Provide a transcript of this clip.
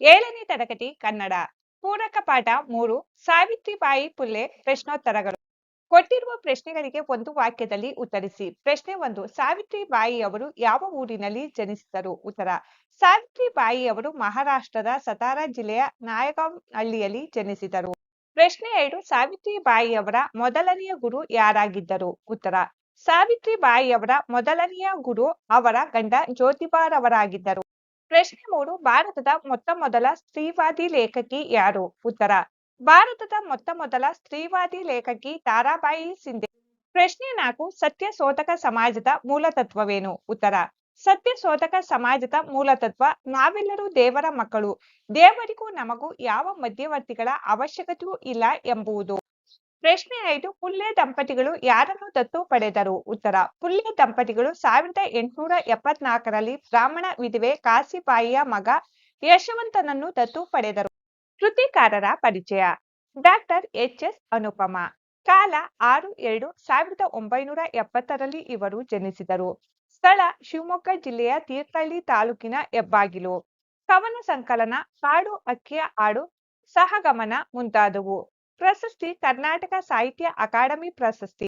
ಏಳನೇ ತರಗತಿ ಕನ್ನಡ. ಪೂರಕ ಪಾಠ ಮೂರು. ಸಾವಿತ್ರಿಬಾಯಿ ಪುಲ್ಲೆ ಪ್ರಶ್ನೋತ್ತರಗಳು. ಕೊಟ್ಟಿರುವ ಪ್ರಶ್ನೆಗಳಿಗೆ ಒಂದು ವಾಕ್ಯದಲ್ಲಿ ಉತ್ತರಿಸಿ. ಪ್ರಶ್ನೆ ಒಂದು, ಸಾವಿತ್ರಿಬಾಯಿ ಅವರು ಯಾವ ಊರಿನಲ್ಲಿ ಜನಿಸಿದರು? ಉತ್ತರ, ಸಾವಿತ್ರಿಬಾಯಿ ಅವರು ಮಹಾರಾಷ್ಟ್ರದ ಸತಾರಾ ಜಿಲ್ಲೆಯ ನಾಯಗಾಂವ್ ಹಳ್ಳಿಯಲ್ಲಿ ಜನಿಸಿದರು. ಪ್ರಶ್ನೆ ಎರಡು, ಸಾವಿತ್ರಿಬಾಯಿ ಅವರ ಮೊದಲನೆಯ ಗುರು ಯಾರಾಗಿದ್ದರು? ಉತ್ತರ, ಸಾವಿತ್ರಿಬಾಯಿ ಅವರ ಮೊದಲನೆಯ ಗುರು ಅವರ ಗಂಡ ಜ್ಯೋತಿಬಾರವರಾಗಿದ್ದರು. ಪ್ರಶ್ನೆ ಮೂರು, ಭಾರತದ ಮೊತ್ತ ಮೊದಲ ಸ್ತ್ರೀವಾದಿ ಲೇಖಕಿ ಯಾರು? ಉತ್ತರ, ಭಾರತದ ಮೊತ್ತ ಮೊದಲ ಸ್ತ್ರೀವಾದಿ ಲೇಖಕಿ ತಾರಾಬಾಯಿ ಸಿಂಧೆ. ಪ್ರಶ್ನೆ ನಾಲ್ಕು ಸತ್ಯ ಶೋಧಕ ಸಮಾಜದ ಮೂಲತತ್ವವೇನು ಉತ್ತರ ಸತ್ಯ ಶೋಧಕ ಸಮಾಜದ ಮೂಲತತ್ವ ನಾವೆಲ್ಲರೂ ದೇವರ ಮಕ್ಕಳು. ದೇವರಿಗೂ ನಮಗೂ ಯಾವ ಮಧ್ಯವರ್ತಿಗಳ ಅವಶ್ಯಕತೆಯೂ ಇಲ್ಲ ಎಂಬುವುದು. ಪ್ರಶ್ನೆ ಐದು ಪುಲ್ಲೆ ದಂಪತಿಗಳು ಯಾರನ್ನು ದತ್ತು ಪಡೆದರು? ಉತ್ತರ ಪುಲ್ಲೆ ದಂಪತಿಗಳು ಸಾವಿರದ ಎಂಟುನೂರ ಎಪ್ಪತ್ನಾಲ್ಕರಲ್ಲಿ ಬ್ರಾಹ್ಮಣ ವಿಧವೆ ಕಾಸಿಬಾಯಿಯ ಮಗ ಯಶವಂತನನ್ನು ದತ್ತು ಪಡೆದರು. ಕೃತಿಕಾರರ ಪರಿಚಯ, ಡಾಕ್ಟರ್ ಎಚ್ ಎಸ್ ಅನುಪಮ. ಕಾಲ ಆರು ಎರಡು ಸಾವಿರದ ಒಂಬೈನೂರ ಎಪ್ಪತ್ತರಲ್ಲಿ ಇವರು ಜನಿಸಿದರು. ಸ್ಥಳ ಶಿವಮೊಗ್ಗ ಜಿಲ್ಲೆಯ ತೀರ್ಥಹಳ್ಳಿ ತಾಲೂಕಿನ ಹೆಬ್ಬಾಗಿಲು. ಕವನ ಸಂಕಲನ, ಕಾಡು ಅಕ್ಕಿಯ ಹಾಡು ಸಹಗಮನ ಮುಂತಾದವು. ಪ್ರಶಸ್ತಿ ಕರ್ನಾಟಕ ಸಾಹಿತ್ಯ ಅಕಾಡೆಮಿ ಪ್ರಶಸ್ತಿ.